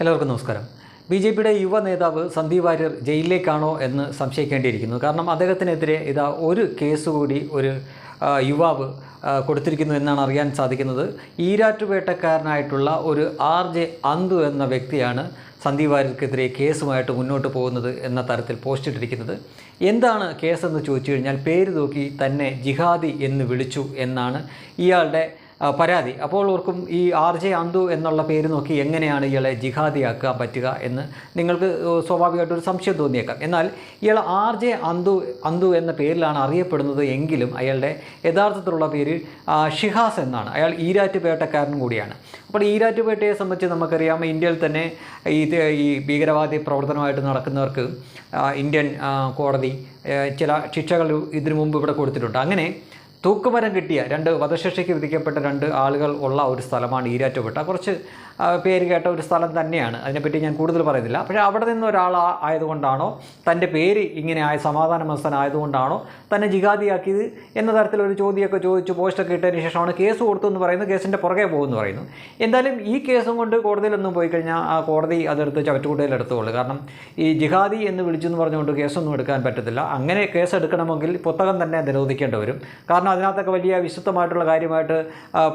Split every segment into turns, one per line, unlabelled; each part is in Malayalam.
എല്ലാവർക്കും നമസ്കാരം. ബി ജെ പിയുടെ യുവ നേതാവ് സന്ദീപ് വാര്യർ ജയിലിലേക്കാണോ എന്ന് സംശയിക്കേണ്ടിയിരിക്കുന്നു. കാരണം അദ്ദേഹത്തിനെതിരെ ഇതാ ഒരു കേസ് കൂടി ഒരു യുവാവ് കൊടുത്തിരിക്കുന്നു എന്നാണ് അറിയാൻ സാധിക്കുന്നത്. ഈരാറ്റുപേട്ടക്കാരനായിട്ടുള്ള ഒരു ആർ ജെ അന്തു എന്ന വ്യക്തിയാണ് സന്ദീപ് വാര്യർക്കെതിരെ കേസുമായിട്ട് മുന്നോട്ട് പോകുന്നത് എന്ന തരത്തിൽ പോസ്റ്റ് ഇട്ടിരിക്കുന്നത് എന്താണ് കേസെന്ന് ചോദിച്ചു കഴിഞ്ഞാൽ പേര് നോക്കി തന്നെ ജിഹാദി എന്ന് വിളിച്ചു എന്നാണ് ഇയാളുടെ പരാതി. അപ്പോൾ ഓർക്കും ഈ ആർ ജെ അന്തു എന്നുള്ള പേര് നോക്കി എങ്ങനെയാണ് ഇയാളെ ജിഹാദിയാക്കാൻ പറ്റുക എന്ന് നിങ്ങൾക്ക് സ്വാഭാവികമായിട്ടൊരു സംശയം തോന്നിയേക്കാം. എന്നാൽ ഇയാൾ ആർ ജെ അന്തു അന്തു എന്ന പേരിലാണ് അറിയപ്പെടുന്നത് എങ്കിലും അയാളുടെ യഥാർത്ഥത്തിലുള്ള പേര് ഷിഹാസ് എന്നാണ്. അയാൾ ഈരാറ്റുപേട്ടക്കാരനും കൂടിയാണ്. അപ്പോൾ ഈരാറ്റുപേട്ടയെ സംബന്ധിച്ച് നമുക്കറിയാം ഇന്ത്യയിൽ തന്നെ ഈ ഈ ഭീകരവാദി പ്രവർത്തനമായിട്ട് നടക്കുന്നവർക്ക് ഇന്ത്യൻ കോടതി ചില ശിക്ഷകൾ ഇതിനു മുമ്പ് ഇവിടെ കൊടുത്തിട്ടുണ്ട്. അങ്ങനെ തൂക്കുമരം കിട്ടിയ രണ്ട് വധശിക്ഷയ്ക്ക് വിധിക്കപ്പെട്ട രണ്ട് ആളുകൾ ഉള്ള ഒരു സ്ഥലമാണ് ഈരാറ്റുപെട്ട. കുറച്ച് പേര് കേട്ട ഒരു സ്ഥലം തന്നെയാണ്. അതിനെപ്പറ്റി ഞാൻ കൂടുതൽ പറയുന്നില്ല. പക്ഷേ അവിടെ നിന്ന് ഒരാൾ ആയതുകൊണ്ടാണോ തന്റെ പേര് ഇങ്ങനെ ആയ സമാധാന മനസ്സനായതുകൊണ്ടാണോ തന്നെ ജിഹാദിയാക്കിയത് എന്ന തരത്തിലൊരു ചോദ്യമൊക്കെ ചോദിച്ച് പോസ്റ്റൊക്കെ ഇട്ടതിന് ശേഷമാണ് കേസ് കൊടുത്തു എന്ന് പറയുന്നത് കേസിന്റെ പുറകെ പോകുമെന്ന് പറയുന്നു. എന്തായാലും ഈ കേസും കൊണ്ട് കോടതിയിലൊന്നും പോയി കഴിഞ്ഞാൽ ആ കോടതി അതെടുത്ത് ചവറ്റുകുട്ടയിൽ കാരണം ഈ ജിഹാദി എന്ന് വിളിച്ചു എന്ന് പറഞ്ഞുകൊണ്ട് കേസൊന്നും എടുക്കാൻ പറ്റത്തില്ല. അങ്ങനെ കേസ് എടുക്കണമെങ്കിൽ പുസ്തകം തന്നെ നിരോധിക്കേണ്ടി വരും. കാരണം അതിനകത്തൊക്കെ വലിയ വിശുദ്ധമായിട്ടുള്ള കാര്യമായിട്ട്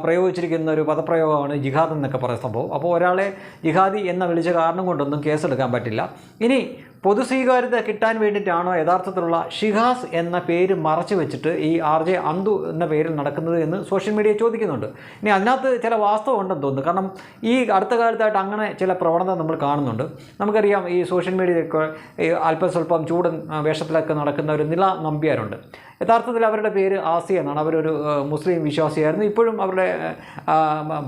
പ്രയോഗിച്ചിരിക്കുന്ന ഒരു പദപ്രയോഗമാണ് ജിഹാദ് എന്നൊക്കെ പറയുന്ന സംഭവം. അപ്പോൾ ഒരാളെ ജിഹാദി എന്ന വിളിച്ച കാരണം കൊണ്ടൊന്നും കേസെടുക്കാൻ പറ്റില്ല. ഇനി പൊതുസ്വീകാര്യത കിട്ടാൻ വേണ്ടിയിട്ടാണോ യഥാർത്ഥത്തിലുള്ള ഷിഹാസ് എന്ന പേര് മറച്ചു വെച്ചിട്ട് ഈ ആർ ജെ അന്തു എന്ന പേരിൽ നടക്കുന്നത് എന്ന് സോഷ്യൽ മീഡിയ ചോദിക്കുന്നുണ്ട്. ഇനി അതിനകത്ത് ചില വാസ്തവം ഉണ്ടെന്ന് തോന്നുന്നു. കാരണം ഈ അടുത്ത കാലത്തായിട്ട് അങ്ങനെ ചില പ്രവണത നമ്മൾ കാണുന്നുണ്ട്. നമുക്കറിയാം ഈ സോഷ്യൽ മീഡിയയിലൊക്കെ അല്പം സ്വല്പം ചൂടൻ വേഷത്തിലൊക്കെ നടക്കുന്ന ഒരു നില നമ്പ്യാരുണ്ട്. യഥാർത്ഥത്തിൽ അവരുടെ പേര് ആസി എന്നാണ്. അവരൊരു മുസ്ലിം വിശ്വാസിയായിരുന്നു. ഇപ്പോഴും അവരുടെ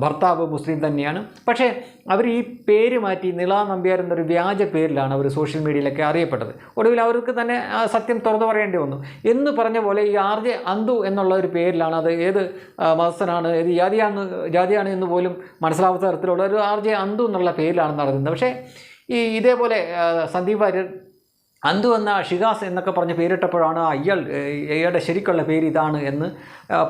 ഭർത്താവ് മുസ്ലിം തന്നെയാണ്. പക്ഷേ അവർ ഈ പേര് മാറ്റി നില നമ്പ്യാർ എന്നൊരു വ്യാജ പേരിലാണ് അവർ സോഷ്യൽ മീഡിയയിലൊക്കെ അറിയപ്പെട്ടത്. ഒടുവിൽ അവർക്ക് തന്നെ സത്യം തുറന്നു പറയേണ്ടി വന്നു. എന്ന് പറഞ്ഞ പോലെ ഈ ആർ ജെ അന്തു എന്നുള്ള ഒരു പേരിലാണ് അത് ഏത് മതസ്ഥനാണ് ഏത് ജാതിയാണ് ജാതിയാണ് എന്ന് പോലും മനസ്സിലാവാത്ത തരത്തിലുള്ള ഒരു ആർ ജെ അന്തു എന്നുള്ള പേരിലാണ് നടക്കുന്നത് പക്ഷേ ഈ ഇതേപോലെ സന്ദീപ് വാര്യർ അന്തു എന്ന ഷിഗാസ് എന്നൊക്കെ പറഞ്ഞ് പേരിട്ടപ്പോഴാണ് അയാൾ അയാളുടെ ശരിക്കുള്ള പേര് ഇതാണ് എന്ന്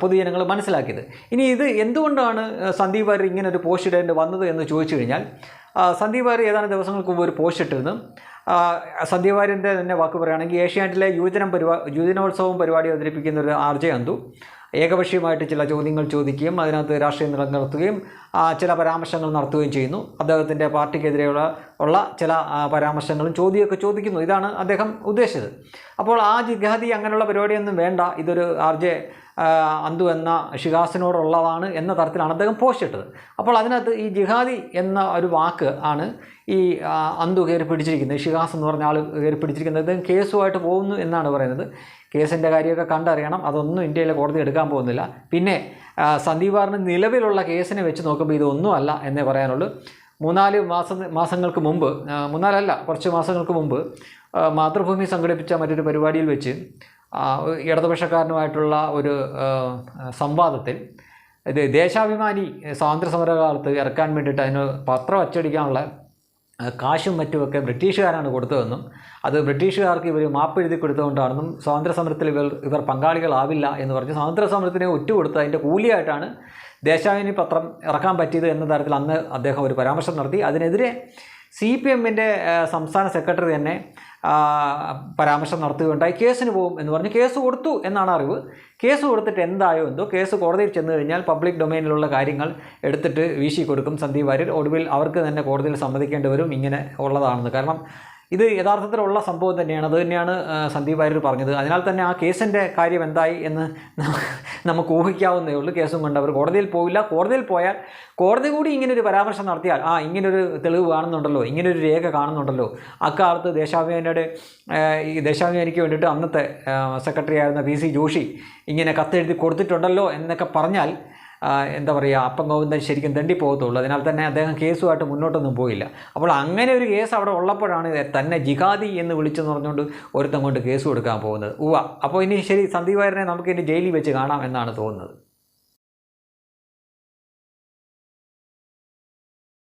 പൊതുജനങ്ങൾ മനസ്സിലാക്കിയത്. ഇനി ഇത് എന്തുകൊണ്ടാണ് സന്ദീപ് വാര്യർ ഇങ്ങനെ ഒരു പോസ്റ്റ് ഇടേണ്ടി വന്നത് എന്ന് ചോദിച്ചു കഴിഞ്ഞാൽ സന്ദീപ് വാര്യർ ഏതാനും ദിവസങ്ങൾക്ക് മുമ്പ് ഒരു പോസ്റ്റ് ഇട്ടിരുന്നു. സന്ദീപ് തന്നെ വാക്ക് പറയുകയാണെങ്കിൽ ഏഷ്യാനെറ്റിലെ യുവജനം പരിപാ യുവജനോത്സവം പരിപാടി അവതരിപ്പിക്കുന്ന ഒരു ആർ ജെ അന്തു. ഏകപക്ഷീയമായിട്ട് ചില ചോദ്യങ്ങൾ ചോദിക്കുകയും അതിനകത്ത് രാഷ്ട്രീയ നിറം നിർത്തുകയും ചില പരാമർശങ്ങൾ നടത്തുകയും ചെയ്യുന്നു. അദ്ദേഹത്തിന്റെ പാർട്ടിക്കെതിരെയുള്ള ഉള്ള ചില പരാമർശങ്ങളും ചോദ്യമൊക്കെ ചോദിക്കുന്നു. ഇതാണ് അദ്ദേഹം ഉദ്ദേശിച്ചത്. അപ്പോൾ ആ ജിഹാദി അങ്ങനെയുള്ള പരിപാടിയൊന്നും വേണ്ട. ഇതൊരു ആർ ജെ അന്തു എന്ന ഷിഹാസിനോടുള്ളതാണ് എന്ന തരത്തിലാണ് അദ്ദേഹം പോസ്റ്റ് ഇട്ടത്. അപ്പോൾ അതിനകത്ത് ഈ ജിഹാദി എന്ന ഒരു വാക്ക് ആണ് ഈ അന്തു കയറി പിടിച്ചിരിക്കുന്നത് ഷിഹാസ് എന്ന് പറഞ്ഞ ആൾ കയറി പിടിച്ചിരിക്കുന്നത് അദ്ദേഹം കേസുമായിട്ട് പോകുന്നു എന്നാണ് പറയുന്നത്. കേസിന്റെ കാര്യമൊക്കെ കണ്ടറിയണം. അതൊന്നും ഇന്ത്യയിലെ കോടതി എടുക്കാൻ പോകുന്നില്ല. പിന്നെ സന്ദീപ് നിലവിലുള്ള കേസിനെ വെച്ച് നോക്കുമ്പോൾ ഇതൊന്നും അല്ല എന്നേ പറയാനുള്ളൂ. മൂന്നാൽ മാസം മാസങ്ങൾക്ക് മുമ്പ് മൂന്നാലല്ല കുറച്ച് മാസങ്ങൾക്ക് മുമ്പ് മാതൃഭൂമി സംഘടിപ്പിച്ച മറ്റൊരു പരിപാടിയിൽ വെച്ച് ഇടതുപക്ഷക്കാരനുമായിട്ടുള്ള ഒരു സംവാദത്തിൽ ഇത് ദേശാഭിമാനി സ്വാതന്ത്ര്യ സമരകാലത്ത് ഇറക്കാൻ വേണ്ടിയിട്ട് അതിന് പത്രം അച്ചടിക്കാനുള്ള കാശും മറ്റുമൊക്കെ ബ്രിട്ടീഷുകാരാണ് കൊടുത്തതെന്നും അത് ബ്രിട്ടീഷുകാർക്ക് ഇവർ മാപ്പ് എഴുതി കൊടുത്തുകൊണ്ടാണെന്നും സ്വാതന്ത്ര്യ സമരത്തിൽ ഇവർ ഇവർ പങ്കാളികളാവില്ല എന്ന് പറഞ്ഞ് സ്വാതന്ത്ര്യ ഒറ്റ ഒറ്റുകൊടുത്ത് അതിന്റെ കൂലിയായിട്ടാണ് ദേശാഭിമാനി പത്രം ഇറക്കാൻ പറ്റിയത് എന്ന തരത്തിൽ അന്ന് അദ്ദേഹം ഒരു പരാമർശം നടത്തി. അതിനെതിരെ സി പി എമ്മിന്റെ സംസ്ഥാന സെക്രട്ടറി തന്നെ പരാമർശം നടത്തുകയുണ്ടായി. കേസിന് പോകും എന്ന് പറഞ്ഞ്. കേസ് കൊടുത്തു എന്നാണ് അറിവ്. കേസ് കൊടുത്തിട്ട് എന്തായോ എന്തോ. കേസ് കോടതിയിൽ ചെന്ന് കഴിഞ്ഞാൽ പബ്ലിക് ഡൊമൈനിലുള്ള കാര്യങ്ങൾ എടുത്തിട്ട് വീശി കൊടുക്കും. സന്ദീപ് വാര്യർ. ഒടുവിൽ അവർക്ക് തന്നെ കോടതിയിൽ സമ്മതിക്കേണ്ടി വരും. ഇങ്ങനെ ഉള്ളതാണെന്ന്. കാരണം ഇത് യഥാർത്ഥത്തിലുള്ള സംഭവം തന്നെയാണ്. അത് തന്നെയാണ് സന്ദീപ് വാര്യർ പറഞ്ഞത്. അതിനാൽ തന്നെ ആ കേസിന്റെ കാര്യം എന്തായി എന്ന് നമുക്ക് ഊഹിക്കാവുന്നേ ഉള്ളൂ. കേസും കൊണ്ട് അവർ കോടതിയിൽ പോയില്ല കോടതിയിൽ പോയാൽ കോടതി കൂടി ഇങ്ങനൊരു പരാമർശം നടത്തിയാൽ ആ ഇങ്ങനൊരു തെളിവ് കാണുന്നുണ്ടല്ലോ ഇങ്ങനൊരു രേഖ കാണുന്നുണ്ടല്ലോ. അക്കാലത്ത് ദേശാഭിമാനിയുടെ ഈ ദേശാഭിമാനിക്ക് വേണ്ടിയിട്ട് അന്നത്തെ സെക്രട്ടറി ആയിരുന്ന പി സി ജോഷി ഇങ്ങനെ കത്തെഴുതി കൊടുത്തിട്ടുണ്ടല്ലോ എന്നൊക്കെ പറഞ്ഞാൽ എന്താ പറയുക അപ്പം ഗോവിന്ദൻ ശരിക്കും തണ്ടി പോകത്തുള്ളൂ അതിനാൽ തന്നെ അദ്ദേഹം കേസുമായിട്ട് മുന്നോട്ടൊന്നും പോയില്ല. അപ്പോൾ അങ്ങനെ ഒരു കേസ് അവിടെ ഉള്ളപ്പോഴാണ് തന്നെ ജിഹാദി എന്ന് വിളിച്ചെന്ന് പറഞ്ഞുകൊണ്ട് ഒരുത്തം കൊണ്ട് കേസ് കൊടുക്കാൻ പോകുന്നത്. ഉവ അപ്പോൾ ഇനി ശരി സന്ദീപ് നമുക്ക് ഇനി ജയിലിൽ വെച്ച് കാണാം എന്നാണ് തോന്നുന്നത്.